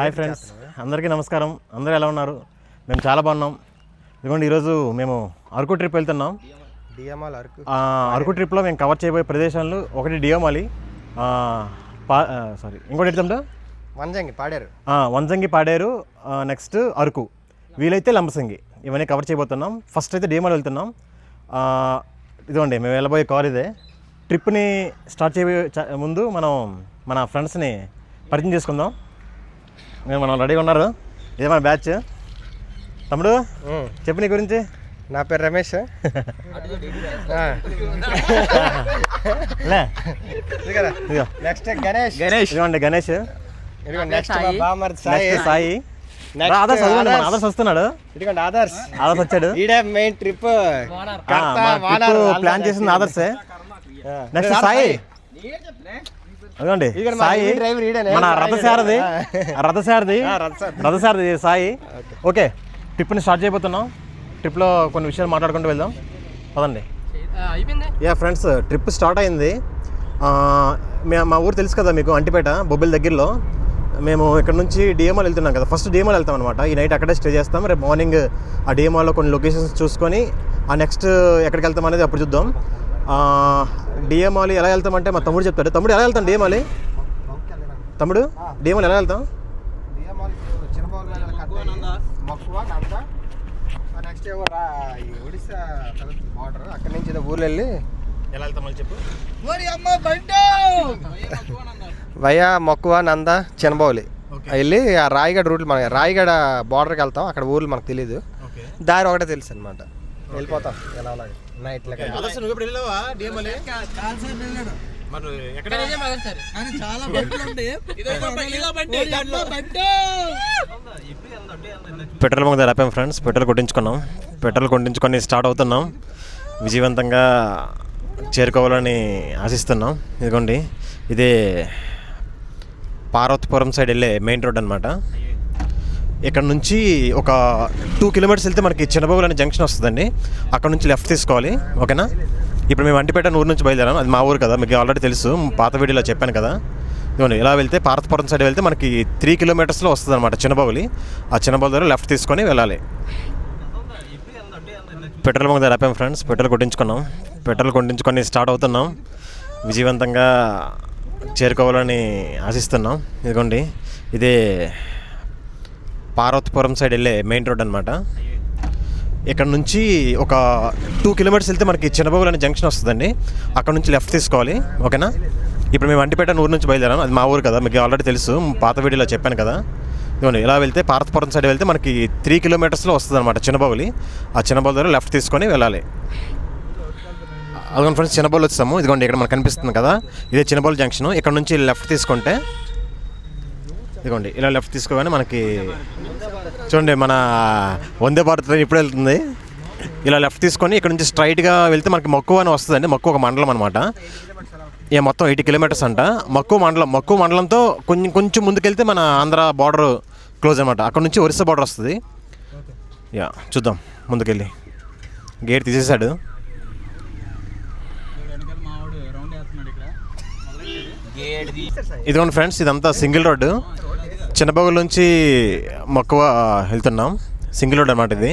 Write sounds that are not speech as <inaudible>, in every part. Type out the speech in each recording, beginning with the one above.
Hi friends. అందరికీ నమస్కారం. అందరూ ఎలా ఉన్నారు? మేము చాలా బాగున్నాం. ఇదిగోండి ఈరోజు మేము అరకు ట్రిప్ వెళ్తున్నాం. డిఎంఆల్ అరకు. అరకు ట్రిప్లో మేము కవర్ చేయబోయే ప్రదేశాలు ఒకటి డియోమాలి పా సారీ ఇంకోటి ఎట్లా వంజంగి పాడారు. వంజంగి పాడేరు నెక్స్ట్ అరకు. వీలైతే లంబసింగి. ఇవన్నీ కవర్ చేయబోతున్నాం. ఫస్ట్ అయితే డియోమాలి వెళ్తున్నాం. ఇదిగోండి మేము వెళ్ళబోయే కార్ ఇదే. ట్రిప్ని స్టార్ట్ చేయబోయే ముందు మనం మన ఫ్రెండ్స్ని పరిచయం చేసుకుందాం. మేము మనం రెడీగా ఉన్నారు? ఇదే మన బ్యాచ్. తమ్ముడు. చెప్పు నీ గురించి. నా పేరు రమేష్. నెక్స్ట్ గణేష్. గణేష్. ఇదిగోండి గణేష్. నెక్స్ట్ సాయి. నెక్స్ట్ సాయి. ఆదర్శ్ వస్తున్నాడు ఇదిగోండి ఆదర్శ్. ఆదర్శ్ వచ్చాడు. ఈడే మెయిన్ ట్రిప్ ప్లాన్ చేసింది ఆదర్శే. నెక్స్ట్ సాయి. మన సాయి. మన ఆ, రథసారథి. రథసారథి సాయి. ఓకే. ట్రిప్ని స్టార్ట్ చేయబోతున్నాం. ట్రిప్లో కొన్ని విషయాలు మాట్లాడుకుంటూ వెళ్దాం. పదండి. యా ఫ్రెండ్స్ ట్రిప్ స్టార్ట్ అయింది. ఆ, మే- మా ఊరు తెలుసు కదా మీకు అంటిపేట బొబ్బిల్ దగ్గరలో. మేము ఇక్కడ నుంచి డిఎంఆల్ వెళ్తున్నాం కదా. ఫస్ట్ డిఎంఆల్ వెళ్తాం అనమాట ఈ నైట్ అక్కడే స్టే చేస్తాం. రేపు మార్నింగ్ ఆ డిఎంఆల్లో కొన్ని లొకేషన్స్ చూసుకొని ఆ నెక్స్ట్ ఎక్కడికి వెళ్తాం అనేది అప్పుడు చూద్దాం. డిఎంఆల్ ఎలా వెళ్తామంటే మా తమ్ముడు చెప్తాడు తమ్ముడు ఎలా వెళ్తాం డిఎంఆల్ తమ్ముడు డిఎంఆల్ ఎలా వెళ్తాం నెక్స్ట్ ఏమో రా ఈ ఒడిశా బార్డర్ అక్కడి నుంచి ఏదో ఊర్లో వెళ్ళి ఎలా వెళ్తామని చెప్పు వయా మక్కువ నంద చినబౌలి. వెళ్ళి ఆ రాయగడ రూట్ మన రాయగడ బార్డర్కి వెళ్తాం. అక్కడ ఊర్లు మనకు తెలియదు ఓకే. దారి ఒకటే తెలుసు అనమాట వెళ్ళిపోతాం. ఎలా అలాగే. నైట్ లెక్క. ఆదర్శ నువ్వు ఇప్పుడు వెళ్ళావా డిఎంఆల్ మరి ఎక్కడ? <laughs> పెట్రోల్ బంక్ దగ్గర ఆపాం ఫ్రెండ్స్. పెట్రోల్ కొట్టించుకున్నాం. పెట్రోల్ కొట్టించుకొని స్టార్ట్ అవుతున్నాం. విజయవంతంగా చేరుకోవాలని ఆశిస్తున్నాం. ఇదిగోండి. ఇదే పార్వతీపురం సైడ్ వెళ్ళే మెయిన్ రోడ్ అనమాట ఇక్కడ నుంచి ఒక టూ కిలోమీటర్స్ వెళ్తే మనకి చిన్నబాబులు అనే జంక్షన్ వస్తుందండి. అక్కడ నుంచి లెఫ్ట్ తీసుకోవాలి ఓకేనా? ఇప్పుడు మేము అంటిపేట ఊరు నుంచి బయలుదేరాం. అది మా ఊరు కదా మీకు ఆల్రెడీ తెలుసు. పాత వీడియోలో చెప్పాను కదా. ఇదిగోండి ఇలా వెళ్తే పార్తపురం సైడ్ వెళ్తే మనకి త్రీ కిలోమీటర్స్లో వస్తుంది అనమాట చిన్నబాబులి ఆ చిన్నబాబు దగ్గర లెఫ్ట్ తీసుకొని వెళ్ళాలి. పెట్రోల్ బంక్ దగ్గర ఆపాం ఫ్రెండ్స్ పెట్రోల్ కొట్టించుకున్నాం. పెట్రోల్ కొట్టించుకొని స్టార్ట్ అవుతున్నాం. విజయవంతంగా చేరుకోవాలని ఆశిస్తున్నాం. ఇదిగోండి ఇదే పార్వతీపురం సైడ్ వెళ్ళే మెయిన్ రోడ్ అనమాట ఇక్కడ నుంచి ఒక టూ కిలోమీటర్స్ వెళ్తే మనకి చిన్నబాబులు అనే జంక్షన్ వస్తుందండి. అక్కడ నుంచి లెఫ్ట్ తీసుకోవాలి ఓకేనా? ఇప్పుడు మేము వంటిపేట ఊరు నుంచి బయలుదేరాం అది మా ఊరు కదా మీకు ఆల్రెడీ తెలుసు. పాత వీడియోలో చెప్పాను కదా. ఇలా వెళ్తే పార్వతీపురం సైడ్ వెళ్తే మనకి త్రీ కిలోమీటర్స్లో వస్తుంది అనమాట చిన్నబాబులి. ఆ చిన్నబాబు దగ్గర లెఫ్ట్ తీసుకొని వెళ్ళాలి. అదిగోండి ఫ్రెండ్స్ చిన్నబాబులు వచ్చాము ఇదిగోండి ఇక్కడ మనకు కనిపిస్తుంది కదా. ఇదే చిన్నబాబు జంక్షన్ ఇక్కడ నుంచి లెఫ్ట్ తీసుకుంటే ఇదిగోండి ఇలా లెఫ్ట్ తీసుకోగానే మనకి చూడండి మన వందే భారత్ ట్రైన్ ఇప్పుడు వెళ్తుంది. ఇలా లెఫ్ట్ తీసుకొని ఇక్కడ నుంచి స్ట్రైట్గా వెళ్తే మనకి మక్కువ అని వస్తుందండి. మక్కువ ఒక మండలం అనమాట ఇక మొత్తం ఎయిటీ కిలోమీటర్స్ అంట. మక్కువ మండలం మక్కువ మండలంతో కొంచెం కొంచెం ముందుకెళ్తే మన ఆంధ్ర బార్డర్ క్లోజ్ అనమాట అక్కడ నుంచి ఒరిస్సా బార్డర్ వస్తుంది. యా చూద్దాం ముందుకెళ్ళి. గేట్ తీసేశాడు. ఇదిగోండి ఫ్రెండ్స్ ఇదంతా సింగిల్ రోడ్డు. చిన్నబాగుల నుంచి మక్కువ వెళ్తున్నాం. సింగిల్ రోడ్ అనమాట ఇది.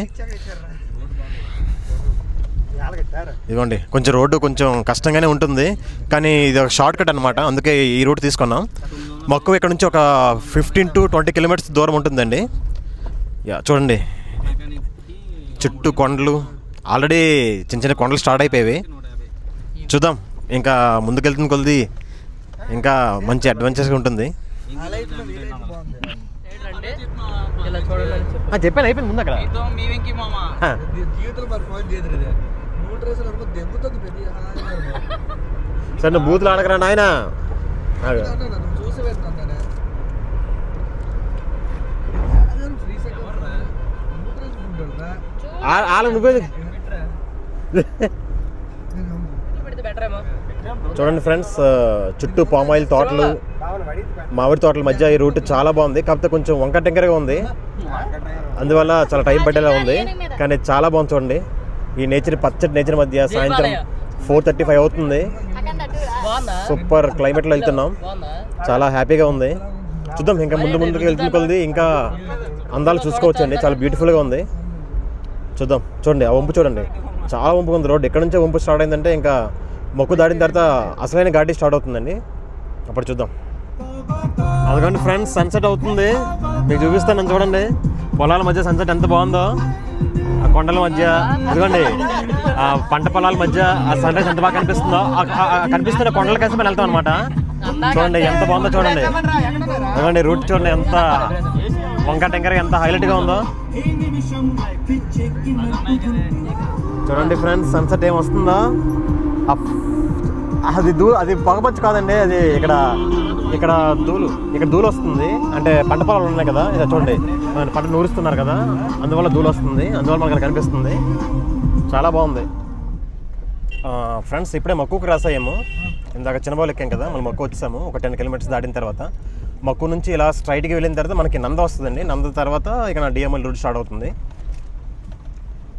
ఇదిగోండి కొంచెం రోడ్డు కొంచెం కష్టంగానే ఉంటుంది. కానీ ఇది ఒక షార్ట్ కట్ అనమాట అందుకే ఈ రూట్ తీసుకున్నాం. మక్కువ ఇక్కడ నుంచి ఒక ఫిఫ్టీన్ టు ట్వంటీ కిలోమీటర్స్ దూరం ఉంటుందండి. యా చూడండి. చుట్టూ కొండలు. ఆల్రెడీ చిన్న చిన్న కొండలు స్టార్ట్ అయిపోయాయి. చూద్దాం. ఇంకా ముందుకెళ్తున్న కొద్ది ఇంకా మంచి అడ్వెంచర్స్గా ఉంటుంది. ఇలా చూడాలని చెప్పి. చెప్పాను అయిపోయింది ముందు అక్కడ. మీ వెంకి మామ. ఆ, సరే నువ్వు బూతులు ఆడకరా నాయన? ఆగు. ఆ- వాళ్ళ నువ్వే <laughs> పెడితే బెటర్ ఏమో చూడండి ఫ్రెండ్స్ చుట్టూ పామ్ ఆయిల్ తోటలు మామిడి తోటల మధ్య ఈ రూట్ చాలా బాగుంది. కాకపోతే కొంచెం వంక టెంకరగా ఉంది. అందువల్ల చాలా టైం పట్టేలా ఉంది. కానీ చాలా బాగుంది చూడండి. ఈ నేచర్ పచ్చటి నేచర్ మధ్య సాయంత్రం ఫోర్ థర్టీ ఫైవ్ అవుతుంది. సూపర్ క్లైమేట్లో వెళ్తున్నాం. చాలా హ్యాపీగా ఉంది. చూద్దాం ఇంకా ముందు ముందుకు వెళ్తున్న కొలది ఇంకా అందాలు చూసుకోవచ్చు అండి చాలా బ్యూటిఫుల్గా ఉంది. చూద్దాం. చూడండి ఆ వంపు చూడండి. చాలా వంపు ఉంది రోడ్డు. ఎక్కడి నుంచో వంపు స్టార్ట్ అయిందంటే ఇంకా మొక్కు దాటిన తర్వాత అసలైన ఘాటి స్టార్ట్ అవుతుందండి. అప్పుడు చూద్దాం. అదిగోండి ఫ్రెండ్స్ సన్సెట్ అవుతుంది. మీకు చూపిస్తాను చూడండి. పొలాల మధ్య సన్సెట్ ఎంత బాగుందో. ఆ కొండల మధ్య అదిగోండి. ఆ పంట పొలాల మధ్య ఆ సన్రైజ్ ఎంత బాగా కనిపిస్తుందో. కనిపిస్తున్న కొండల కలిసి మనం వెళ్తాం అనమాట చూడండి ఎంత బాగుందో చూడండి. అదిగోండి రూట్ చూడండి ఎంత వంక టెంకర్ ఎంత హైలైట్గా ఉందో. చూడండి ఫ్రెండ్స్ సన్సెట్ ఏం వస్తుందో. అప్- అది దూ అది పొగపచ్చు కాదండి అది ఇక్కడ ఇక్కడ దూలు ఇక్కడ దూలు వస్తుంది. అంటే పంట పొలాలు ఉన్నాయి కదా ఇది చూడండి. పంట నూరుస్తున్నారు కదా అందువల్ల దూలు వస్తుంది. అందువల్ల మనకు కనిపిస్తుంది. చాలా బాగుంది. ఫ్రెండ్స్ ఇప్పుడే మక్కుకు క్రాస్ అయ్యాము ఇందాక చిన్నబాబు ఎక్కాం కదా మనం మక్కు వచ్చాము ఒక టెన్ కిలోమీటర్స్ దాటిన తర్వాత. మక్కు నుంచి ఇలా స్ట్రైట్కి వెళ్ళిన తర్వాత మనకి నంద వస్తుందండి. నంద తర్వాత ఇక నా డిఎంఎల్ రూట్ స్టార్ట్ అవుతుంది.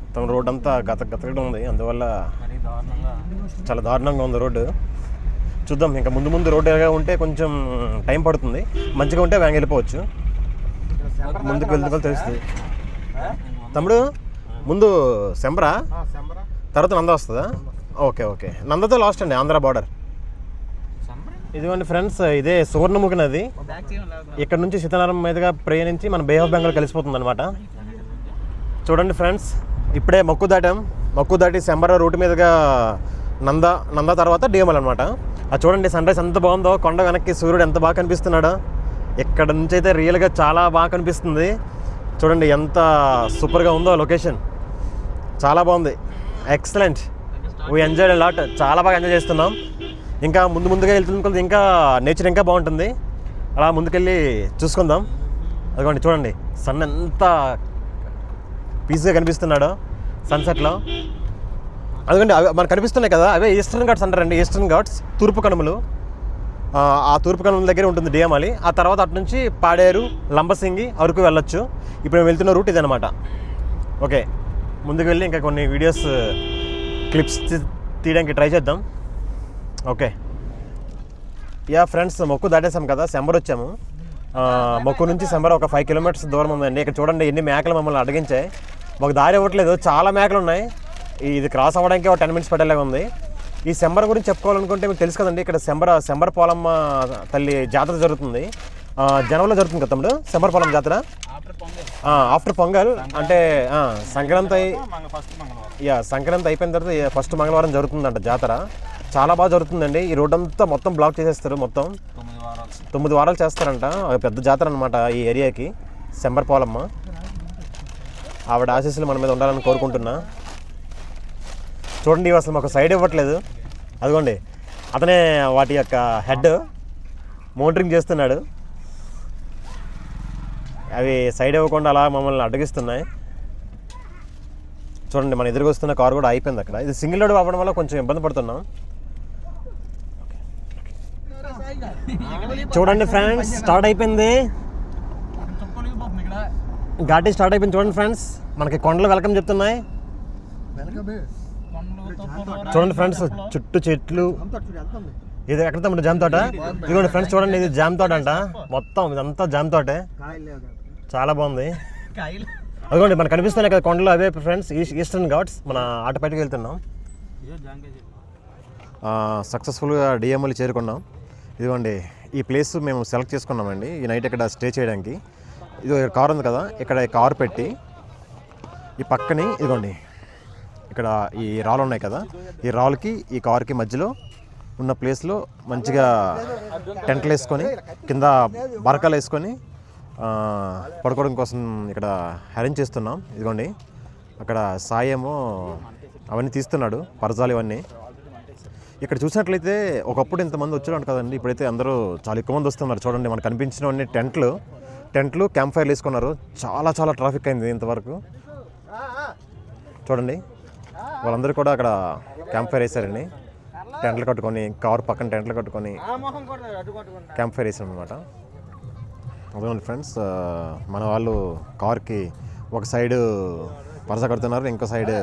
మొత్తం రోడ్ అంతా గత గతగడం ఉంది. అందువల్ల చాలా దారుణంగా ఉంది రోడ్డు. చూద్దాం ఇంకా ముందు ముందు రోడ్డు ఉంటే కొంచెం టైం పడుతుంది. మంచిగా ఉంటే వ్యాంగ్ వెళ్ళిపోవచ్చు. ముందుకు వెళ్తున్నా తెలుస్తుంది. తమ్ముడు ముందు శంబరా? తర్వాత నంద వస్తుందా? Okay okay. నందతో లాస్ట్ అండి ఆంధ్ర బార్డర్. ఇదిగోండి ఫ్రెండ్స్ ఇదే సువర్ణముఖి నది ఇక్కడ నుంచి సీతారాం మీదుగా ప్రయాణించి మన బే ఆఫ్ బెంగాల్ కలిసిపోతుంది అనమాట చూడండి ఫ్రెండ్స్ ఇప్పుడే మక్కు దాటాం. మక్కు దాటి శంబర రూట్ మీదుగా నంద నంద తర్వాత డిఎంఎల్ అనమాట అది చూడండి సన్ రైజ్ ఎంత బాగుందో. కొండ వెనక్కి సూర్యుడు ఎంత బాగా కనిపిస్తున్నాడో. ఇక్కడ నుంచి అయితే రియల్గా చాలా బాగా కనిపిస్తుంది. చూడండి ఎంత సూపర్గా ఉందో లొకేషన్ చాలా బాగుంది. ఎక్సలెంట్ వీ ఎంజాయ్ లాట్ చాలా బాగా ఎంజాయ్ చేస్తున్నాం. ఇంకా ముందు ముందుగా వెళ్తున్న కొద్ది ఇంకా నేచర్ ఇంకా బాగుంటుంది. అలా ముందుకెళ్ళి చూసుకుందాం. అదిగోండి చూడండి. సన్ ఎంత పీస్గా కనిపిస్తున్నాడు సన్సెట్లో? అందుకంటే అవి మనకు కనిపిస్తున్నాయి కదా అవే ఈస్టర్న్ ఘాట్స్ అంటారండి. ఈస్టర్న్ ఘాట్స్ తూర్పు కనుమలు. ఆ, తూర్పు కనుమల దగ్గర ఉంటుంది డిఎమాలి ఆ తర్వాత అటు నుంచి పాడేరు లంబసింగి అరకు వెళ్ళొచ్చు. ఇప్పుడు మేము వెళ్తున్న రూట్ ఇదనమాట ఓకే ముందుకు వెళ్ళి ఇంకా కొన్ని వీడియోస్ క్లిప్స్ తీయడానికి ట్రై చేద్దాం. ఓకే. యా ఫ్రెండ్స్ మొక్కు దాటేసాం కదా శంబర్ వచ్చాము. మొక్కు నుంచి శంబర్ ఒక ఫైవ్ కిలోమీటర్స్ దూరం ఉందండి. ఇక్కడ చూడండి ఎన్ని మేకలు మమ్మల్ని అడిగించాయి. మాకు దారి ఇవ్వట్లేదు చాలా మేకలు ఉన్నాయి. ఇది క్రాస్ అవ్వడానికి ఒక టెన్ మినిట్స్ పట్టేలాగా ఉంది. ఈ శంబర్ గురించి చెప్పుకోవాలనుకుంటే మీకు తెలుసు కదండి ఇక్కడ శంబర శంబర పోలమ్మ తల్లి జాతర జరుగుతుంది. జనవరిలో జరుగుతుంది కదా తమ్ముడు? శంబర పొలం జాతర? ఆఫ్టర్ పొంగల్. అంటే సంక్రాంతి అయి- యా సంక్రాంతి అయిపోయిన తర్వాత ఫస్ట్ మంగళవారం జరుగుతుందంట జాతర. చాలా బాగా జరుగుతుందండి. ఈ రోడ్ అంతా మొత్తం బ్లాక్ చేసేస్తారు మొత్తం. తొమ్మిది వారాలు. చేస్తారంట. పెద్ద జాతర అనమాట ఈ ఏరియాకి శంబర్ పోలమ్మ. ఆవిడ ఆశీస్సులు మన మీద ఉండాలని కోరుకుంటున్నా. చూడండి అసలు మాకు సైడ్ ఇవ్వట్లేదు. అదిగోండి అతనే వాటి యొక్క హెడ్. మోటరింగ్ చేస్తున్నాడు. అవి సైడ్ ఇవ్వకుండా అలా మమ్మల్ని అడ్డగిస్తున్నాయి. చూడండి మన ఎదురుగా వస్తున్న కారు కూడా అయిపోయింది అక్కడ. ఇది సింగిల్ రోడ్ అవ్వడం వల్ల కొంచెం ఇబ్బంది పడుతున్నాం. చూడండి ఫ్రెండ్స్ స్టార్ట్ అయిపోయింది. ఘాటి స్టార్ట్ అయిపోయింది చూడండి ఫ్రెండ్స్. మనకి కొండలు వెల్కమ్ చెప్తున్నాయి. చూడండి ఫ్రెండ్స్ చుట్టూ చెట్లు. ఇది ఎక్కడ తమ్ముడు జామ్ తోట? ఇదిగోండి ఫ్రెండ్స్ చూడండి ఇది జామ్ తోట అంట. మొత్తం ఇదంతా జామ్ తోటే. చాలా బాగుంది. అదిగోండి మనకు కనిపిస్తున్నాయి కదా కొండలు అవే ఫ్రెండ్స్. ఈస్టర్న్ ఘాట్స్. మన ఆటపేటకి వెళ్తున్నాం. సక్సెస్ఫుల్గా డిఎంఎల్ చేరుకున్నాం. ఇదిగోండి ఈ ప్లేస్ మేము సెలెక్ట్ చేసుకున్నామండి. ఈ నైట్ ఇక్కడ స్టే చేయడానికి. ఇది కార్ ఉంది కదా ఇక్కడ కార్ పెట్టి ఈ పక్కని ఇదిగోండి ఇక్కడ ఈ రాళ్ళు ఉన్నాయి కదా ఈ రాళ్ళకి ఈ కార్కి మధ్యలో ఉన్న ప్లేస్లో మంచిగా టెంట్లు వేసుకొని కింద బరకాలు వేసుకొని పడుకోవడం కోసం ఇక్కడ అరేంజ్ చేస్తున్నాం. ఇదిగోండి అక్కడ సాయేమో అవన్నీ తీస్తున్నాడు పరజాలు ఇవన్నీ. ఇక్కడ చూసినట్లయితే ఒకప్పుడు ఇంతమంది వచ్చారు కదండి ఇప్పుడైతే అందరూ చాలా ఎక్కువ మంది వస్తున్నారు. చూడండి మనకు కనిపించినవన్నీ టెంట్లు. టెంట్లు క్యాంప్ ఫైర్లు వేసుకున్నారు. చాలా చాలా ట్రాఫిక్ అయింది ఇంతవరకు. చూడండి. వాళ్ళందరూ కూడా అక్కడ క్యాంప్ ఫైర్ వేసారండి. టెంట్లు కట్టుకొని కారు పక్కన టెంట్లు కట్టుకొని క్యాంప్ ఫైర్ వేసాం అనమాట అదేమండి ఫ్రెండ్స్ మన వాళ్ళు కార్కి ఒక సైడ్ పరస కడుతున్నారు ఇంకో సైడ్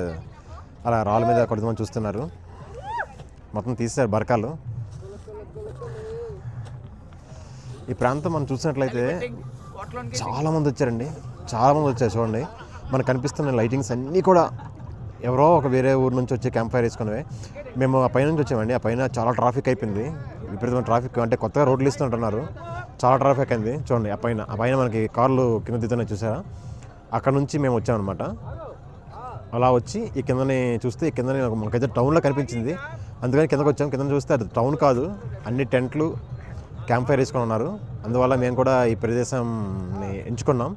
అలా రాళ్ళ మీద కొడుతామని చూస్తున్నారు. మొత్తం తీసారు బరకాలు. ఈ ప్రాంతం మనం చూసినట్లయితే చాలామంది వచ్చారండి. చాలా మంది వచ్చారు చూడండి. మనకు కనిపిస్తున్న లైటింగ్స్ అన్నీ కూడా ఎవరో ఒక వేరే ఊరు నుంచి వచ్చి క్యాంప్ ఫైర్ వేసుకునేవి మేము ఆ పైన నుంచి వచ్చామండి. ఆ పైన చాలా ట్రాఫిక్ అయిపోయింది. విపరీతమైన ట్రాఫిక్ అంటే కొత్తగా రోడ్లు ఇస్తుంటున్నారు చాలా ట్రాఫిక్ అయింది. చూడండి ఆ పైన ఆ పైన మనకి కార్లు కింద దిగుతున్నాయి చూసారా? అక్కడ నుంచి మేము వచ్చామన్నమాట. అలా వచ్చి ఈ కిందని చూస్తే ఈ కిందని మనకైతే టౌన్లో కనిపించింది. అందుకని కిందకు వచ్చాము కింద చూస్తే అది టౌన్ కాదు. అన్ని టెంట్లు క్యాంప్ ఫైర్ వేసుకొని ఉన్నారు. అందువల్ల మేము కూడా ఈ ప్రదేశంని ఎంచుకున్నాం.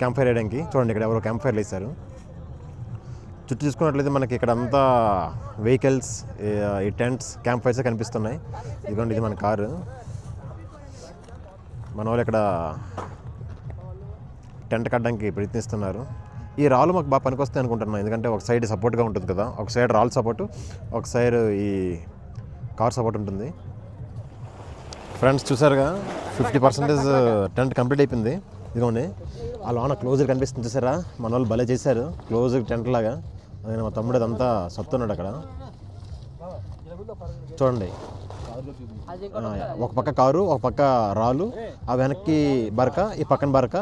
క్యాంప్ ఫైర్ వేయడానికి. చూడండి ఇక్కడ ఎవరో క్యాంప్ ఫైర్లు వేశారు. చుట్టూ చూసుకున్నట్లయితే మనకి ఇక్కడ అంతా వెహికల్స్ ఈ టెంట్స్ క్యాంప్ ఫైర్స్ కనిపిస్తున్నాయి. ఇదిగోండి ఇది మన కారు. మన వాళ్ళు ఇక్కడ టెంట్ కట్టడానికి ప్రయత్నిస్తున్నారు. ఈ రాళ్ళు మాకు బాగా పనికొస్తాయి అనుకుంటున్నాను ఎందుకంటే ఒక సైడ్ సపోర్ట్గా ఉంటుంది కదా. ఒక సైడ్ రాళ్ళు సపోర్టు ఒక సైడ్ ఈ కార్ సపోర్ట్ ఉంటుంది. ఫ్రెండ్స్ చూసారుగా? ఫిఫ్టీ పర్సెంటేజ్ టెంట్ కంప్లీట్ అయిపోయింది. ఇదిగోండి. ఆ లోన క్లోజర్ కనిపిస్తుంది చూసారా? మన వాళ్ళు భలే చేశారు. క్లోజ్ టెంట్ లాగా. ఆయన మా తమ్ముడు అదంతా సత్తున్నాడు అక్కడ. చూడండి. ఒక పక్క కారు ఒక పక్క రాళ్ళు ఆ వెనక్కి బరక ఈ పక్కన బరక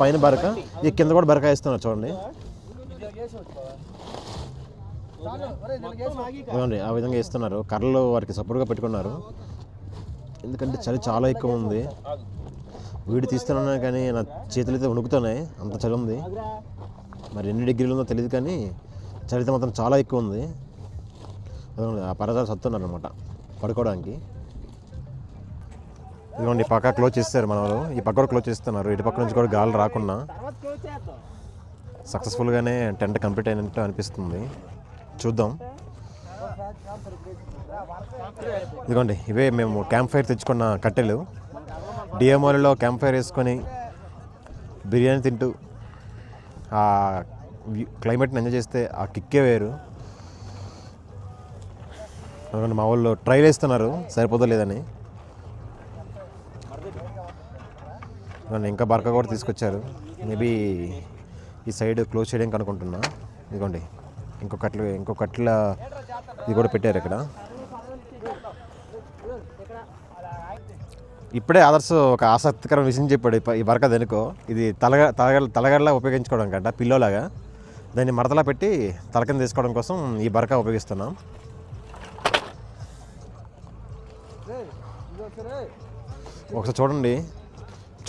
పైన బరక ఈ కింద కూడా బరక వేస్తున్నారు చూడండి. ఇదిగోండి ఆ విధంగా వేస్తున్నారు. కర్రలు వారికి సపోర్ట్గా పెట్టుకున్నారు. ఎందుకంటే చలి చాలా ఎక్కువ ఉంది. వీడి తీస్తున్నాను కానీ నా చేతులు అయితే వణుకుతున్నాయి. అంత చలి ఉంది. మరి ఎన్ని డిగ్రీలు ఉందో తెలియదు కానీ చలిత మాత్రం చాలా ఎక్కువ ఉంది. ఆ పరదాలు సత్తున్నారు అనమాట పడుకోవడానికి. ఇదిగోండి ఈ పక్క క్లోజ్ చేస్తారు మన వాళ్ళు. ఈ పక్క కూడా క్లోజ్ చేస్తున్నారు. ఇటు పక్క నుంచి కూడా గాలి రాకుండా సక్సెస్ఫుల్గానే టెంట్ కంప్లీట్ అయినట్టు అనిపిస్తుంది. చూద్దాం. ఇదిగోండి ఇవే మేము క్యాంప్ ఫైర్ తెచ్చుకున్న కట్టెలు. డిఎంఓలలో క్యాంప్ ఫైర్ వేసుకొని బిర్యానీ తింటూ ఆ వ్యూ- క్లైమేట్ని ఎంజాయ్ చేస్తే ఆ కిక్కే వేరు. మా వాళ్ళు ట్రైల్ వేస్తున్నారు సరిపోదో లేదని. ఇంకా బర్క కూడా తీసుకొచ్చారు. మేబీ ఈ సైడ్ క్లోజ్ చేయడానికి అనుకుంటున్నా. ఇదిగోండి. ఇంకో కట్లు ఇంకో కట్ల ఇది కూడా పెట్టారు ఇక్కడ. ఇప్పుడే ఆదర్శ ఒక ఆసక్తికరమైన విషయం చెప్పాడు ఈ ప- బరక దెనుకో. ఇది తలగ తలగ తలగడలా ఉపయోగించుకోవడం కంట పిల్లోలాగా. దాన్ని మడతలా పెట్టి తలకింద తీసుకోవడం కోసం ఈ బరక ఉపయోగిస్తున్నాం. ఒకసారి చూడండి.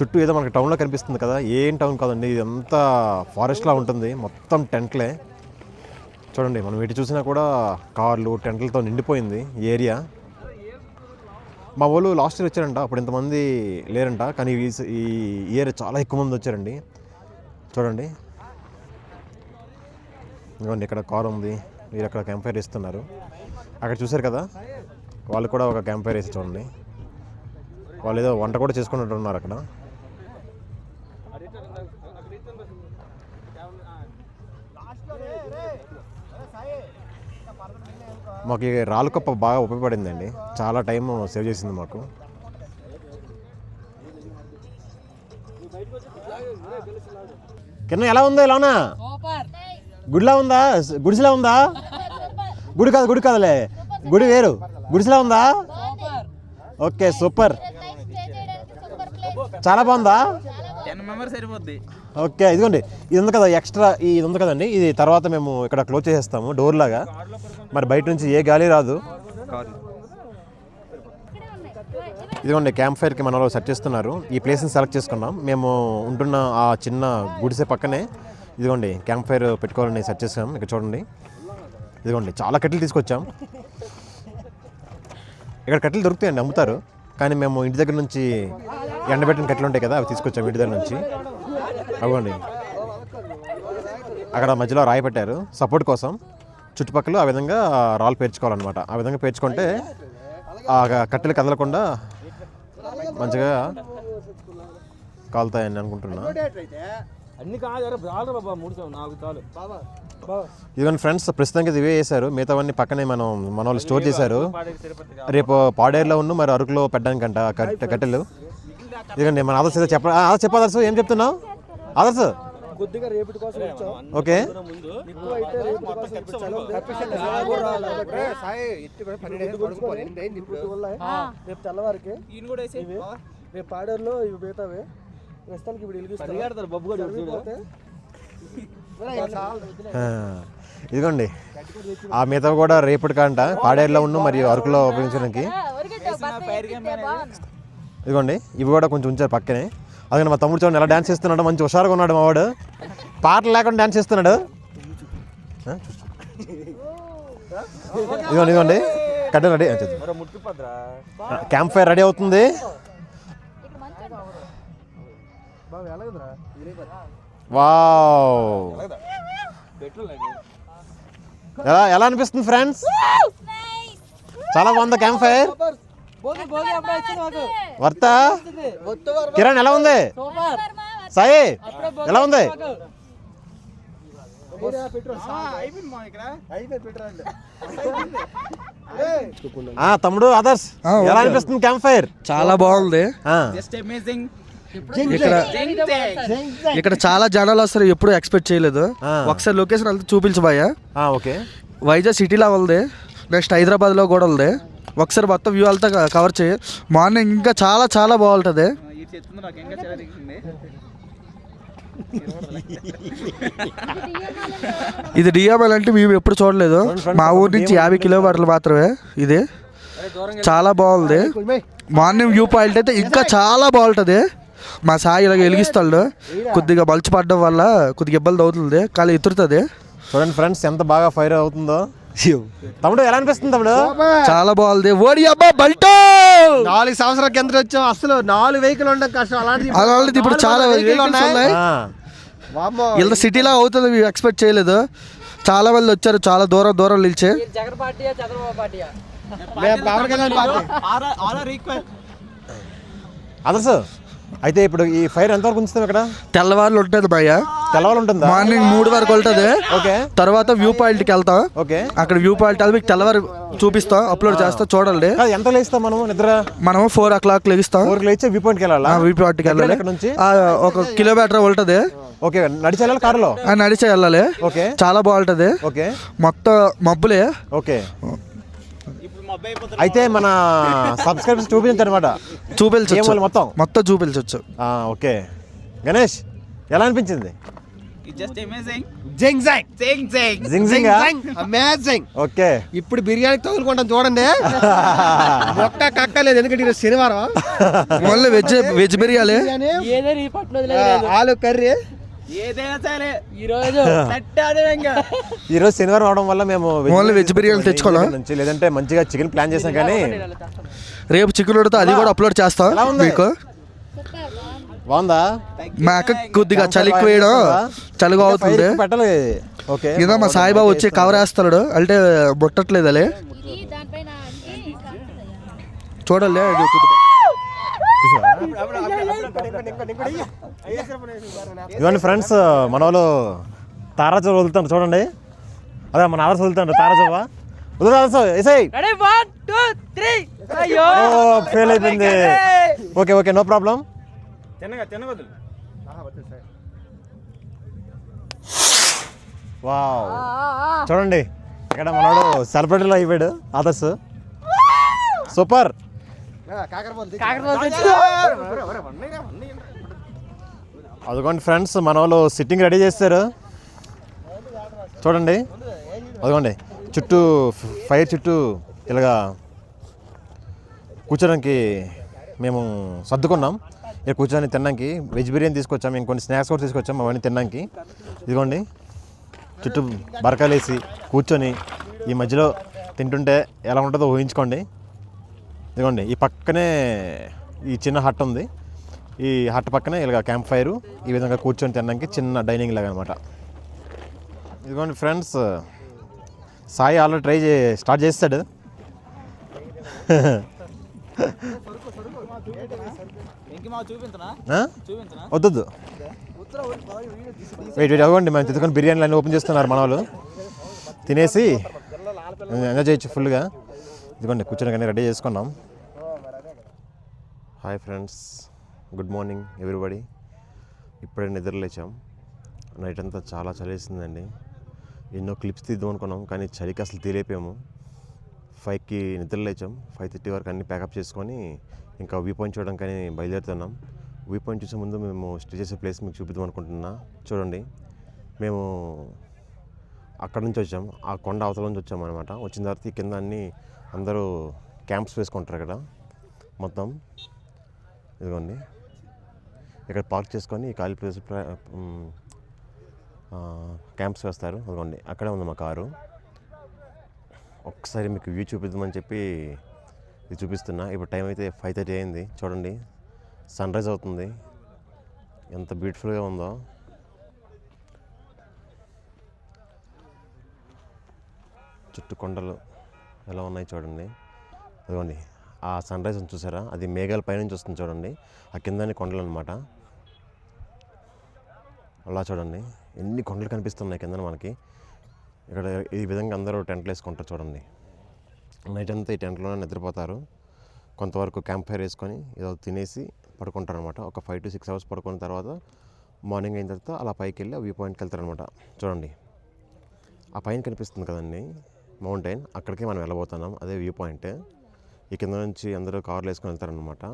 చుట్టూ ఏదో మనకి టౌన్లో కనిపిస్తుంది కదా ఏం టౌన్ కాదండి ఇది అంతా ఫారెస్ట్లా ఉంటుంది మొత్తం టెంట్లే. చూడండి మనం ఇటు చూసినా కూడా కార్లు టెంట్లతో నిండిపోయింది ఈ ఏరియా. మా వాళ్ళు లాస్ట్ ఇయర్ వచ్చారంట అప్పుడు ఇంతమంది లేరంట కానీ ఈ స- ఈ ఇయర్ చాలా ఎక్కువ మంది వచ్చారండి. చూడండి. ఇదిగోండి ఇక్కడ కార్ ఉంది. మీరు అక్కడ క్యాంప్ ఫైర్ ఇస్తున్నారు అక్కడ చూశారు కదా? వాళ్ళు కూడా ఒక క్యాంప్ ఫైర్ వేసి చూడండి. వాళ్ళు ఏదో వంట కూడా చేసుకున్నట్టు ఉన్నారు అక్కడ. మాకు ఈ రాళ్ళు కప్ప బాగా ఉపయోగపడిందండి. చాలా టైం సేవ్ చేసింది మాకు. కింద ఎలా ఉందో? సూపర్ గుడిలా ఉందా? గుడిసెలా ఉందా? గుడి కాదు గుడి కాదులే. గుడి వేరు. గుడిసెలా ఉందా? Okay super. చాలా బాగుందా? సరిపోద్ది. ఓకే ఇదిగోండి. ఇది ఉంది కదా ఎక్స్ట్రా ఇది ఉంది కదండి. ఇది తర్వాత మేము ఇక్కడ క్లోజ్ చేసేస్తాము డోర్ లాగా. మరి బయట నుంచి ఏ గాలి రాదు. ఇదిగోండి క్యాంప్ ఫైర్కి మన వాళ్ళు సెట్ చేస్తున్నారు. ఈ ప్లేస్ని సెలెక్ట్ చేసుకున్నాం. మేము ఉంటున్న ఆ చిన్న గుడిసె పక్కనే ఇదిగోండి క్యాంప్ ఫైర్ పెట్టుకోవాలని సెట్ చేసాం. ఇక్కడ చూడండి. ఇదిగోండి చాలా కట్టెలు తీసుకొచ్చాం. ఇక్కడ కట్టెలు దొరుకుతాయండి అమ్ముతారు. కానీ మేము ఇంటి దగ్గర నుంచి ఎండబెట్టిన కట్టెలు ఉంటాయి కదా అవి తీసుకొచ్చాం ఇంటి దగ్గర నుంచి. అవ్వండి. అక్కడ మధ్యలో రాయి పెట్టారు సపోర్ట్ కోసం చుట్టుపక్కల ఆ విధంగా రాళ్ళు పేర్చుకోవాలన్నమాట. ఆ విధంగా పేర్చుకుంటే ఆ కట్టెలు కదలకుండా మంచిగా కాలుతాయని అనుకుంటున్నా. అన్ని కాదు బాబా మూడు నాలుగు చాలు. ఇదిగోండి ఫ్రెండ్స్ ప్రస్తుతానికి ఇది ఇవే వేశారు మిగతావన్నీ పక్కనే మనం మన వాళ్ళు స్టోర్ చేశారు. రేపు పాడేరులో ఉన్న మరి అరకులో పెట్టడానికంట కట్టెలు. ఇదిగోండి మన ఆదర్శ చెప్ప ఆదర్శ చెప్పు ఆదర్శ ఏం చెప్తున్నావు? ఆదర్శ. కొద్దిగా రేపటి కోసం వచ్చాం ఓకే. రేపు తెల్లవారికి పాడేరులో ఇవి ప్రస్తుతానికి ఇప్పుడు బొబ్బు కూడా ఇదిగోండి. ఆ మిగతా కూడా రేపటి కంట పాడేరులో ఉన్న మరియు అరకులో ఉపయోగించడానికి. ఇదిగోండి ఇవి కూడా కొంచెం ఉంచారు పక్కనే. అదే మా తమ్ముడు చూడండి ఎలా డ్యాన్స్ చేస్తున్నాడు మంచి హుషారుగా ఉన్నాడు మా వాడు. పాటలు లేకుండా డ్యాన్స్ చేస్తున్నాడు. ఇదిగోండి ఇదిగోండి. కట్ట రెడీ. క్యాంప్ ఫైర్ రెడీ అవుతుంది. వావ్. పెట్రోల్ ఎలా ఎలా అనిపిస్తుంది ఫ్రెండ్స్? చాలా బాగుంది క్యాంప్ ఫైర్. వర్త? కిరణ్ ఎలా ఉంది? సూపర్ సాయి ఎలా ఉంది? ఆ తమ్ముడు అదర్స్ ఎలా అనిపిస్తుంది క్యాంప్ ఫైర్? చాలా బాగుంది. జస్ట్ అమేజింగ్ ఇక్కడ ఇక్కడ చాలా జనాలు వస్తారు ఎప్పుడు ఎక్స్పెక్ట్ చేయలేదు. ఒకసారి లొకేషన్ అంతా చూపించబోయా ఓకే. వైజాగ్ సిటీలో ఉంది నెక్స్ట్ హైదరాబాద్లో కూడా ఉంది ఒకసారి మొత్తం వ్యూ అంతా కవర్ చేయి. మార్నింగ్ ఇంకా చాలా చాలా బాగుంటుంది. ఇది డిఎంఎల్ అంటే మేము ఎప్పుడు చూడలేదు. మా ఊరి నుంచి యాభై కిలోమీటర్లు మాత్రమే ఇది. చాలా బాగుంది. మార్నింగ్ వ్యూ పాయింట్ అయితే ఇంకా చాలా బాగుంటుంది. మా సాయి ఇలాగ వెలిగిస్తాడు. కొద్దిగా మలిచి పడడం వల్ల కొద్దిగా ఇబ్బంది అవుతుంది. కానీ ఎత్తురుతుంది. చూడండి ఫ్రెండ్స్ ఎంత బాగా ఫైర్ అవుతుందో. తమ్ముడు ఎలా అనిపిస్తుంది తమ్ముడు? చాలా బాగుంది. ఓడి అబ్బా బల్టో! నాలుగు సంవత్సరాల కింద వచ్చాం. అసలు నాలుగు వెహికల్ ఉండడం కష్టం. అలాంటిది అలాంటిది ఇప్పుడు చాలా వెహికల్ ఉన్నాయి. ఇంత సిటీలో అవుతుంది మేము ఎక్స్పెక్ట్ చేయలేదు. చాలా మంది వచ్చారు చాలా దూరం దూరం నిలిచే. జగన్ పార్టీయా చంద్రబాబు పార్టీయా? మేము Pavan Kalyan party. All are equal others అయితే ఇప్పుడు ఈ ఫైర్ ఎంతవరకు ఉంచుతాం ఇక్కడ? తెల్లవారులు ఉంటుంది భయ్య. తెల్లవారు ఉంటుందా మార్నింగ్ మూడు వరకు ఉంటుంది. ఓకే. తర్వాత వ్యూ పాయింట్కి వెళ్తాం. ఓకే. అక్కడ వ్యూ పాయింట్ అది మీకు తెల్లవారు చూపిస్తాం అప్లోడ్ చేస్తాం చూడండి. ఎంత లేస్తాం మనం నిద్ర? మనము ఫోర్ ఓ క్లాక్ లెగిస్తాం. ఫోర్కి లేచి వ్యూ పాయింట్కి వెళ్ళాలా? వ్యూ పాయింట్కి వెళ్ళాలి. ఇక్కడ నుంచి? ఒక కిలోమీటర్ ఉంటుంది. ఓకే. నడిచి వెళ్ళాలి కారులో? నడిచే వెళ్ళాలి ఓకే. చాలా బాగుంటుంది. ఓకే. మొత్తం మబ్బులే. ఓకే. అయితే మన సబ్స్క్రైబర్స్ చూపించారు అనమాట చూపించచ్చు ఏమోలు మొత్తం? మొత్తం చూపించవచ్చు ఓకే. గణేష్ ఎలా అనిపించింది? ఇట్ జస్ట్ అమేజింగ్ జింగ్ జాంగ్ జంగ్ జంగ్ జింగ్ జింగ్ అమేజింగ్ ఓకే. ఇప్పుడు బిర్యానీ తగులుకుంటాం చూడండి. <laughs> ఒక్క కక్కలేదు. ఎందుకంటే ఈరోజు శనివారం? <laughs> మళ్ళీ వెజ్ వెజ్ బిర్యానీ? ఆలు కర్రీ? ఏదైనా సరే. ఈ రోజు <laughs> సెట్ అదే ఇంకా. ఈ రోజు శనివారం అవడం వల్ల మేము ఓన్లీ వెజ్ బిర్యానీ తెచ్చుకోవాలా? నుంచి లేదంటే మంచిగా చికెన్ ప్లాన్ చేసాం కానీ రేపు చికెన్ ఉడితే అది కూడా అప్లోడ్ చేస్తాం? మీకు. బాగుందా? మా అక్క కొద్దిగా చలికి వేయడం చలిగా అవుతుంది. పెట్టాలి. ఓకే. ఏదో మా సాయిబాబు వచ్చి కవర్ వేస్తాడు అంటే ముట్టట్లేదు అలే ఇది. చూడాలి ఇదిగోండి ఫ్రెండ్స్ మన వాళ్ళు తారాజు వదులుతాడు చూడండి. అదే మన ఆదర్శ వదులుతాడు తారాజువా వదులు ఆదర్శ ఎసై రెడీ వన్ టూ త్రీ అయ్యో. ఓ ఫెయిల్ అయిపోయింది. Okay okay no problem wow. చూడండి ఇక్కడ మనోడు సెలబ్రిటీలో అయిపోయాడు ఆదర్శ్. సూపర్. అదిగోండి ఫ్రెండ్స్ మన వాళ్ళు సిట్టింగ్ రెడీ చేస్తారు. చూడండి. అదిగోండి. చుట్టూ ఫైర్ చుట్టూ ఇలాగా కూర్చోడానికి మేము సర్దుకున్నాం. ఇక్కడ కూర్చొని తినడానికి వెజ్ బిర్యానీ తీసుకొచ్చాం. ఇంకొన్ని స్నాక్స్ కూడా తీసుకొచ్చాం అవన్నీ తినడానికి. ఇదిగోండి. చుట్టూ బరకాలు వేసి కూర్చొని ఈ మధ్యలో తింటుంటే ఎలా ఉంటుందో ఊహించుకోండి. ఇదిగోండి ఈ పక్కనే ఈ చిన్న హట్ ఉంది. ఈ హట్ పక్కనే ఇలాగ క్యాంప్ ఫైరు. ఈ విధంగా కూర్చొని తినడానికి చిన్న డైనింగ్ లాగా అనమాట ఇదిగోండి ఫ్రెండ్స్ సాయి ఆల్రెడీ ట్రై చే స్టార్ట్ చేస్తాడు. వద్దు వెయిట్ వెయిట్ అవ్వండి మేము తెచ్చుకొని బిర్యానీలు అన్నీ ఓపెన్ చేస్తున్నారు మన వాళ్ళు తినేసి ఎంజాయ్ చేయొచ్చు ఫుల్గా ఇదిగోండి కూర్చొని కానీ రెడీ చేసుకున్నాం. Hi friends good morning everybody. ఇప్పుడే నిద్ర లేచాం. నైట్ అంతా చాలా చలేసిందండి ఎన్నో క్లిప్స్ తీద్దాం అనుకున్నాం కానీ చలికి అసలు తీరేపాము. ఫైవ్కి నిద్ర లేచాం. ఫైవ్ థర్టీ వరకు అన్ని ప్యాకప్ చేసుకొని ఇంకా వ్యూ పాయింట్ చూడడం కానీ బయలుదేరుతున్నాం. వ్యూ పాయింట్ చూసే ముందు మేము స్టే చేసే ప్లేస్ మీకు చూపిద్దాం అనుకుంటున్నా. చూడండి మేము అక్కడ నుంచి వచ్చాం. ఆ కొండ అవతల నుంచి వచ్చాం అనమాట వచ్చిన తర్వాత ఈ కింద అన్ని అందరూ క్యాంప్స్ వేసుకుంటారు ఇక్కడ మొత్తం ఇదిగోండి. ఇక్కడ పార్క్ చేసుకొని ఈ ఖాళీ ప్లేస్ ప్ర- క్యాంప్స్ వేస్తారు. అదిగోండి అక్కడే ఉంది మా కారు. ఒక్కసారి మీకు వ్యూ చూపిద్దామని చెప్పి ఇది చూపిస్తున్నా. ఇప్పుడు టైం అయితే ఫైవ్ థర్టీ అయింది. చూడండి సన్ రైజ్ అవుతుంది. ఎంత బ్యూటిఫుల్గా ఉందో. చుట్టూ కొండలు ఎలా ఉన్నాయి చూడండి. అదిగోండి ఆ సన్ రైజ్ చూసారా? అది మేఘాల పైనుంచి వస్తుంది చూడండి. ఆ కిందని కొండలు అనమాట అలా చూడండి. ఎన్ని కొండలు కనిపిస్తున్నాయి కింద మనకి. ఇక్కడ ఈ విధంగా అందరూ టెంట్లు వేసుకుంటారు చూడండి. నైట్ అంతా ఈ టెంట్లోనే నిద్రపోతారు. కొంతవరకు క్యాంప్ ఫైర్ వేసుకొని ఏదో తినేసి పడుకుంటారు అనమాట ఒక ఫైవ్ టు సిక్స్ అవర్స్ పడుకున్న తర్వాత మార్నింగ్ అయిన తర్వాత అలా పైకి వెళ్ళి ఆ వ్యూ పాయింట్కి వెళ్తారనమాట చూడండి. ఆ పైన కనిపిస్తుంది కదండి. మౌంటైన్. అక్కడికే మనం వెళ్ళబోతున్నాం. అదే వ్యూ పాయింట్. ఈ కింద నుంచి అందరూ కార్లు వేసుకొని వెళ్తారనమాట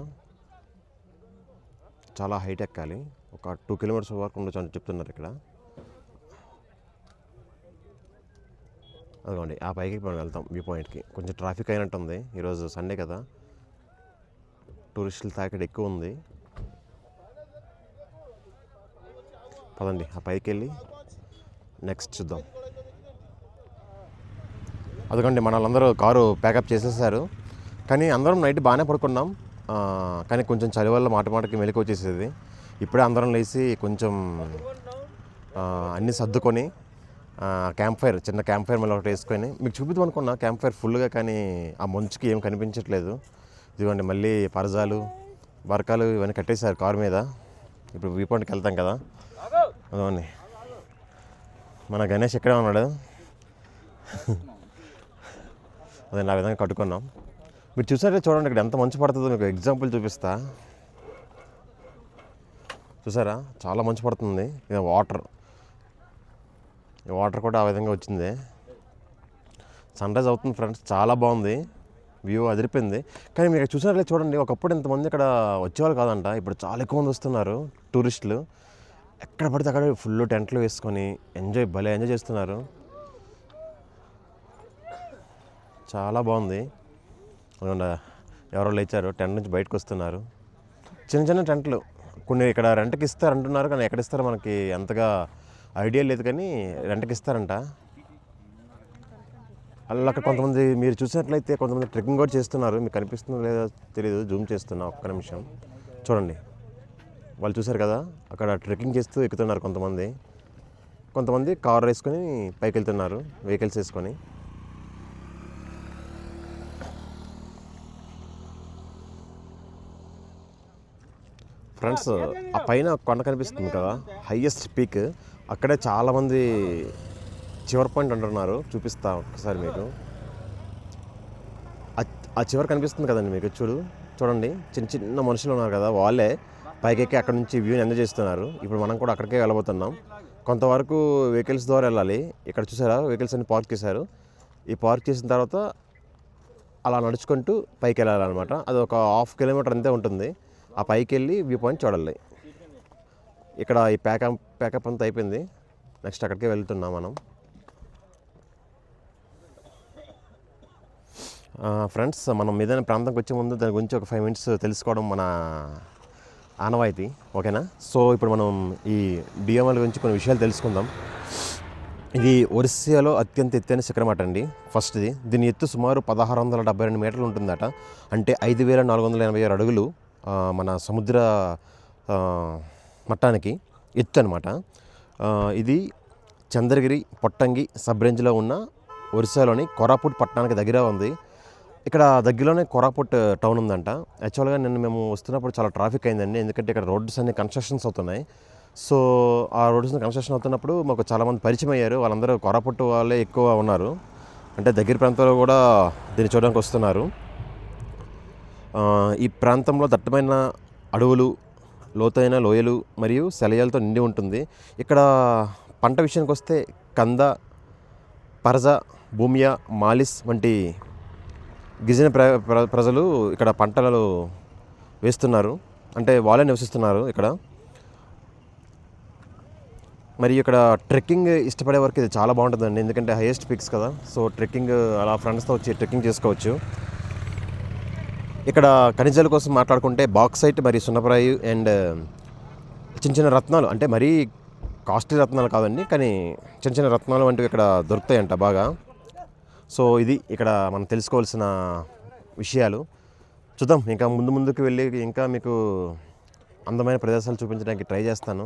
చాలా హైట్ ఎక్కాలి. ఒక టూ కిలోమీటర్స్ వరకు ఉండొచ్చు అని చెప్తున్నారు ఇక్కడ. అదిగోండి ఆ పైకి మనం వెళ్తాం వ్యూ పాయింట్కి. కొంచెం ట్రాఫిక్ అయినట్టు ఉంది ఈరోజు సండే కదా. టూరిస్టుల తాకిడి ఎక్కువ ఉంది. పదండి ఆ పైకి వెళ్ళి నెక్స్ట్ చూద్దాం. అదిగోండి మన వాళ్ళందరూ కారు ప్యాకప్ చేసేసారు. కానీ అందరం నైట్ బాగానే పడుకున్నాం. కానీ కొంచెం చలి వల్ల మాట మాటకి మెలకు వచ్చేసేది. ఇప్పుడే అందరం లేచి కొంచెం అన్నీ సర్దుకొని క్యాంప్ ఫైర్ చిన్న క్యాంప్ ఫైర్ మళ్ళీ ఒకటి వేసుకొని మీకు చూపిద్దాం అనుకున్నా క్యాంప్ ఫైర్ ఫుల్గా కానీ ఆ మంచుకి ఏం కనిపించట్లేదు. ఇదిగోండి మళ్ళీ పరజాలు బరకాలు ఇవన్నీ కట్టేశారు కారు మీద. ఇప్పుడు వ్యూ పాయింట్కి వెళ్తాం కదా. అదోండి మన గణేష్ ఎక్కడే ఉన్నాడు. అదే నా విధంగా కట్టుకున్నాం. మీరు చూసారే చూడండి ఇక్కడ ఎంత మంచు పడుతుందో మీకు ఎగ్జాంపుల్ చూపిస్తా. చూసారా? చాలా మంచు పడుతుంది. ఇది వాటర్ ఈ వాటర్ కూడా ఆ విధంగా వచ్చింది. సన్ రైజ్ అవుతుంది ఫ్రెండ్స్ చాలా బాగుంది. వ్యూ అదిరిపోయింది. కానీ మీరు చూసినట్లే చూడండి ఒకప్పుడు ఇంతమంది ఇక్కడ వచ్చేవాళ్ళు కాదంట. ఇప్పుడు చాలా ఎక్కువ మంది వస్తున్నారు టూరిస్టులు ఎక్కడ పడితే అక్కడ ఫుల్ టెంట్లు వేసుకొని ఎంజాయ్ భలే ఎంజాయ్ చేస్తున్నారు. చాలా బాగుంది. ఎవరో లేచారు టెంట్ నుంచి బయటకు వస్తున్నారు. చిన్న చిన్న టెంట్లు. కొన్ని ఇక్కడ రెంట్కి ఇస్తారు అంటున్నారు కానీ ఎక్కడ ఇస్తారో మనకి అంతగా ఐడియా లేదు కానీ రెంట్కి ఇస్తారంట. అలా అక్కడ కొంతమంది మీరు చూసినట్లయితే కొంతమంది ట్రెక్కింగ్ కూడా చేస్తున్నారు. మీకు కనిపిస్తుందో లేదో తెలియదు జూమ్ చేస్తున్నా ఒక్క నిమిషం. చూడండి. వాళ్ళు చూశారు కదా అక్కడ ట్రెక్కింగ్ చేస్తూ ఎక్కుతున్నారు కొంతమంది. కొంతమంది కార్ వేసుకొని పైకి వెళ్తున్నారు వెహికల్స్ వేసుకొని. ఫ్రెండ్స్ ఆ పైన కొండ కనిపిస్తుంది కదా హైయెస్ట్ పీక్. అక్కడే చాలామంది చివరి పాయింట్ అంటున్నారు చూపిస్తా ఒకసారి మీకు. ఆ- చివరి కనిపిస్తుంది కదండి మీకు చూడు చూడండి చిన్న చిన్న మనుషులు ఉన్నారు కదా వాళ్ళే పైకెక్కి అక్కడ నుంచి వ్యూని ఎంజాయ్ చేస్తున్నారు ఇప్పుడు మనం కూడా అక్కడికే వెళ్ళబోతున్నాం. కొంతవరకు వెహికల్స్ ద్వారా వెళ్ళాలి. ఇక్కడ చూసారా వెహికల్స్ అన్ని పార్క్ చేశారు. ఈ పార్క్ చేసిన తర్వాత అలా నడుచుకుంటూ పైకి వెళ్ళాలన్నమాట. అది ఒక హాఫ్ కిలోమీటర్ అంతే ఉంటుంది. ఆ పైకి వెళ్ళి వ్యూ పాయింట్ చూడాలి. ఇక్కడ ఈ ప్యాకప్ ప్యాకప్ అంతా అయిపోయింది. నెక్స్ట్ అక్కడికే వెళ్తున్నాం మనం. ఫ్రెండ్స్ మనం ఏదైనా ప్రాంతంకి వచ్చే ముందు దాని గురించి ఒక ఫైవ్ మినిట్స్ తెలుసుకోవడం మన ఆనవాయితీ. ఓకేనా? సో ఇప్పుడు మనం ఈ డిఎంఎల్ గురించి కొన్ని విషయాలు తెలుసుకుందాం. ఇది ఒరిస్సాలో అత్యంత ఎత్తైన శిఖరం అట అండి. ఫస్ట్ది. దీని ఎత్తు సుమారు పదహారు వందల డెబ్బై రెండు మీటర్లు ఉంటుందట. అంటే ఐదు వేల నాలుగు వందల ఎనభై ఆరు అడుగులు. మన సముద్ర మట్టానికి ఎత్తు అనమాట ఇది చంద్రగిరి పొట్టంగి సబ్ రేంజ్లో ఉన్న ఒరిస్సాలోని కొరాపుట్ పట్టణానికి దగ్గర ఉంది. ఇక్కడ దగ్గరలోనే కొరాపుట్ టౌన్ ఉందంట. యాక్చువల్గా నిన్న మేము వస్తున్నప్పుడు చాలా ట్రాఫిక్ అయిందండి. ఎందుకంటే ఇక్కడ రోడ్స్ అన్ని కన్స్ట్రక్షన్స్ అవుతున్నాయి. సో ఆ రోడ్స్ కన్స్ట్రక్షన్ అవుతున్నప్పుడు మాకు చాలామంది పరిచయం అయ్యారు. వాళ్ళందరూ కొరాపుట్ వాళ్ళే ఎక్కువ ఉన్నారు. అంటే దగ్గర ప్రాంతాల్లో కూడా దీన్ని చూడడానికి వస్తున్నారు. ఈ ప్రాంతంలో దట్టమైన అడవులు లోతైన లోయలు మరియు సెలయాలతో నిండి ఉంటుంది. ఇక్కడ పంట విషయానికి వస్తే కంద పరజ భూమియా మాలిస్ వంటి గిరిజన ప్ర ప్ర- ప్రజలు ఇక్కడ పంటలలో వేస్తున్నారు. అంటే వాళ్ళే నివసిస్తున్నారు ఇక్కడ. మరి ఇక్కడ ట్రెక్కింగ్ ఇష్టపడే వరకు ఇది చాలా బాగుంటుందండి. ఎందుకంటే హైయెస్ట్ పిక్స్ కదా. సో ట్రెక్కింగ్ అలా ఫ్రెండ్స్తో వచ్చి ట్రెక్కింగ్ చేసుకోవచ్చు. ఇక్కడ ఖనిజాల కోసం మాట్లాడుకుంటే బాక్సైట్ మరియు సున్నపరాయి అండ్ చిన్న చిన్న రత్నాలు. అంటే మరీ కాస్ట్లీ రత్నాలు కాదండి కానీ చిన్న చిన్న రత్నాలు వంటివి ఇక్కడ దొరుకుతాయంట బాగా. సో ఇది ఇక్కడ మనం తెలుసుకోవాల్సిన విషయాలు. చూద్దాం ఇంకా ముందు ముందుకు వెళ్ళి ఇంకా మీకు అందమైన ప్రదేశాలు చూపించడానికి ట్రై చేస్తాను.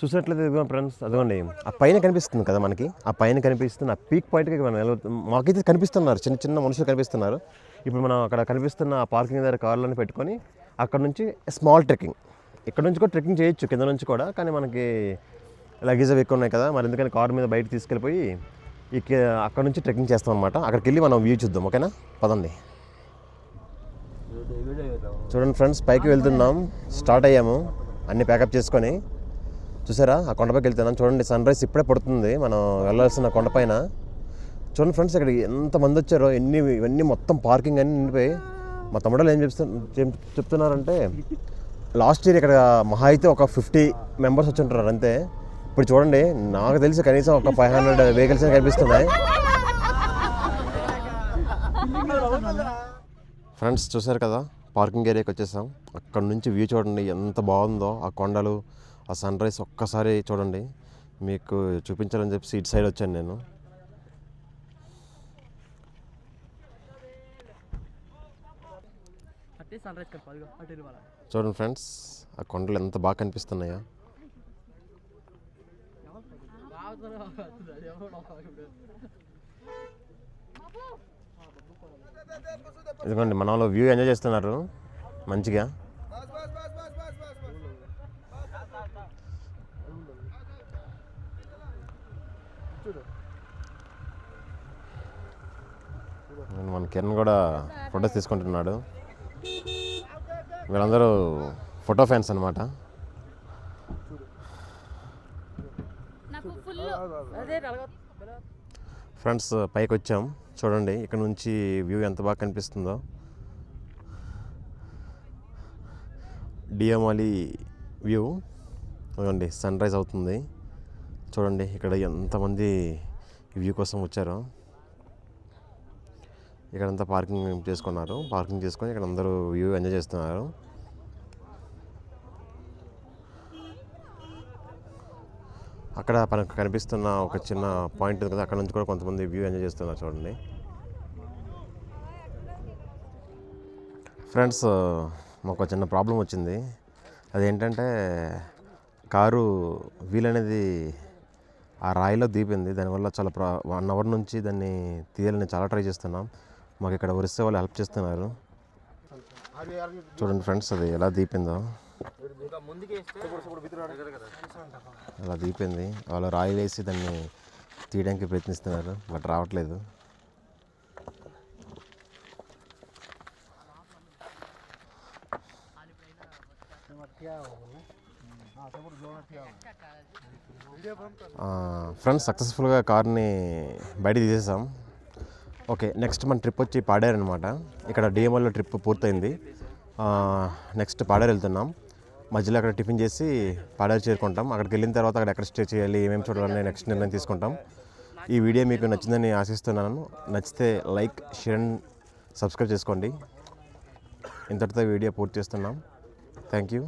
చూసినట్లయితే ఇదిగో ఫ్రెండ్స్ అదిగోండి ఆ పైన కనిపిస్తుంది కదా మనకి ఆ పైన కనిపిస్తున్న ఆ పీక్ పాయింట్కి మనం మాకైతే కనిపిస్తున్నారు చిన్న చిన్న మనుషులు కనిపిస్తున్నారు. ఇప్పుడు మనం అక్కడ కనిపిస్తున్న పార్కింగ్ దగ్గర కార్లను పెట్టుకొని అక్కడ నుంచి స్మాల్ ట్రెక్కింగ్. ఇక్కడ నుంచి కూడా ట్రెక్కింగ్ చేయొచ్చు కింద నుంచి కూడా కానీ మనకి లగేజ్ అవి ఎక్కువ ఉన్నాయి కదా మరి ఎందుకని కార్ మీద బయట తీసుకెళ్ళిపోయి ఇక అక్కడ నుంచి ట్రెక్కింగ్ చేస్తాం అనమాట అక్కడికి వెళ్ళి మనం వ్యూ చూద్దాం ఓకేనా? పదండి. చూడండి ఫ్రెండ్స్ పైకి వెళ్తున్నాం స్టార్ట్ అయ్యాము అన్ని ప్యాకప్ చేసుకొని. చూసారా? ఆ కొండపైకి వెళ్తున్నాం చూడండి సన్ రైజ్ ఇప్పుడే పడుతుంది మనం వెళ్ళాల్సిన కొండపైన. చూడండి ఫ్రెండ్స్ ఇక్కడ ఎంతమంది వచ్చారో ఎన్ని ఇవన్నీ మొత్తం పార్కింగ్ అన్ని నిండిపోయి. మా తమ్ముడలు ఏం చెప్తు చెప్తున్నారంటే లాస్ట్ ఇయర్ ఇక్కడ మహా అయితే ఒక ఫిఫ్టీ మెంబర్స్ వచ్చి ఉంటారు అంతే. ఇప్పుడు చూడండి నాకు తెలిసి కనీసం ఒక ఫైవ్ హండ్రెడ్ వెహికల్స్ కనిపిస్తున్నాయి. ఫ్రెండ్స్ చూసారు కదా పార్కింగ్ ఏరియాకి వచ్చేసాం. అక్కడ నుంచి వ్యూ చూడండి ఎంత బాగుందో. ఆ కొండలు ఆ సన్ రైజ్ ఒక్కసారి చూడండి. మీకు చూపించాలని చెప్పి ఇటు సైడ్ వచ్చాను నేను. చూడండి ఫ్రెండ్స్ ఆ కొండలు ఎంత బాగా కనిపిస్తున్నాయా? ఇదిగోండి మన వాళ్ళు వ్యూ ఎంజాయ్ చేస్తున్నారు. మంచిగా. మన కిరణ్ కూడా ఫొటోస్ తీసుకుంటున్నాడు. వీళ్ళందరూ ఫోటో ఫ్యాన్స్ అనమాట ఫ్రెండ్స్ పైకి వచ్చాం చూడండి ఇక్కడ నుంచి వ్యూ ఎంత బాగా కనిపిస్తుందో. డిఎమాలి వ్యూ. చూడండి సన్ రైజ్ అవుతుంది. చూడండి ఇక్కడ ఎంతమంది వ్యూ కోసం వచ్చారో. ఇక్కడంతా పార్కింగ్ చేసుకున్నారు. పార్కింగ్ చేసుకొని ఇక్కడ అందరూ వ్యూ ఎంజాయ్ చేస్తున్నారు. అక్కడ మనకు కనిపిస్తున్న ఒక చిన్న పాయింట్ ఉంది కదా అక్కడ నుంచి కూడా కొంతమంది వ్యూ ఎంజాయ్ చేస్తున్నారు చూడండి. ఫ్రెండ్స్ మాకు ఒక చిన్న ప్రాబ్లం వచ్చింది. అదేంటంటే కారు వీల్ అనేది ఆ రాయిలో దీపింది. దానివల్ల చాలా ప్రా వన్ అవర్ నుంచి దాన్ని తీయాలని చాలా ట్రై చేస్తున్నాం. మాకు ఇక్కడ ఒరిస్సా వాళ్ళు హెల్ప్ చేస్తున్నారు. చూడండి ఫ్రెండ్స్ అది ఎలా దీపిందో. అలా దీపింది. వాళ్ళు రాయి వేసి దాన్ని తీయడానికి ప్రయత్నిస్తున్నారు బట్ రావట్లేదు. ఫ్రెండ్స్ సక్సెస్ఫుల్గా కార్ని బయట తీసేసాం. ఓకే నెక్స్ట్ మన ట్రిప్ వచ్చి పాడేరు అనమాట ఇక్కడ డిఎంఎల్లో ట్రిప్ పూర్తయింది. నెక్స్ట్ పాడేరు వెళ్తున్నాం. మధ్యలో అక్కడ టిఫిన్ చేసి పాడేరు చేరుకుంటాం. అక్కడికి వెళ్ళిన తర్వాత అక్కడ ఎక్కడ స్టే చేయాలి ఏమేమి చూడాలని నెక్స్ట్ నిర్ణయం తీసుకుంటాం. ఈ వీడియో మీకు నచ్చిందని ఆశిస్తున్నాను. నచ్చితే లైక్ షేర్ అండ్ సబ్స్క్రైబ్ చేసుకోండి. ఇంతటితో వీడియో పూర్తి చేస్తున్నాం. Thank you